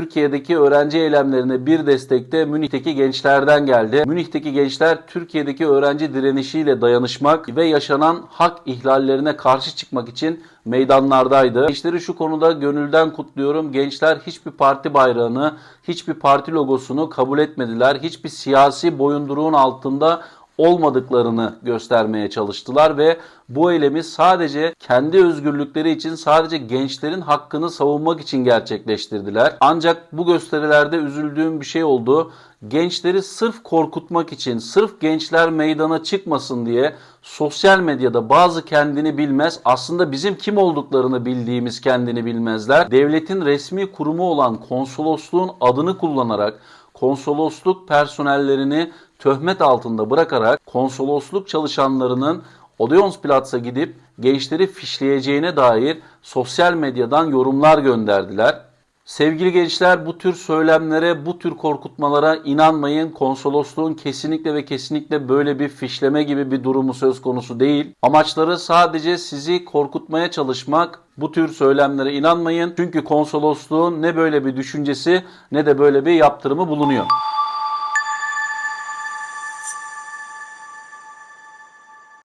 Türkiye'deki öğrenci eylemlerine bir destekte Münih'teki gençlerden geldi. Münih'teki gençler Türkiye'deki öğrenci direnişiyle dayanışmak ve yaşanan hak ihlallerine karşı çıkmak için meydanlardaydı. Gençleri şu konuda gönülden kutluyorum. Gençler hiçbir parti bayrağını, hiçbir parti logosunu kabul etmediler. Hiçbir siyasi boyunduruğun altında olmadıklarını göstermeye çalıştılar ve bu eylemi sadece kendi özgürlükleri için sadece gençlerin hakkını savunmak için gerçekleştirdiler. Ancak bu gösterilerde üzüldüğüm bir şey oldu. Gençleri sırf korkutmak için, sırf gençler meydana çıkmasın diye sosyal medyada bazı kendini bilmez, aslında bizim kim olduklarını bildiğimiz kendini bilmezler. Devletin resmi kurumu olan konsolosluğun adını kullanarak konsolosluk personellerini töhmet altında bırakarak konsolosluk çalışanlarının Odeonsplatz'a gidip gençleri fişleyeceğine dair sosyal medyadan yorumlar gönderdiler. Sevgili gençler bu tür söylemlere, bu tür korkutmalara inanmayın. Konsolosluğun kesinlikle ve kesinlikle böyle bir fişleme gibi bir durumu söz konusu değil. Amaçları sadece sizi korkutmaya çalışmak. Bu tür söylemlere inanmayın. Çünkü konsolosluğun ne böyle bir düşüncesi ne de böyle bir yaptırımı bulunuyor.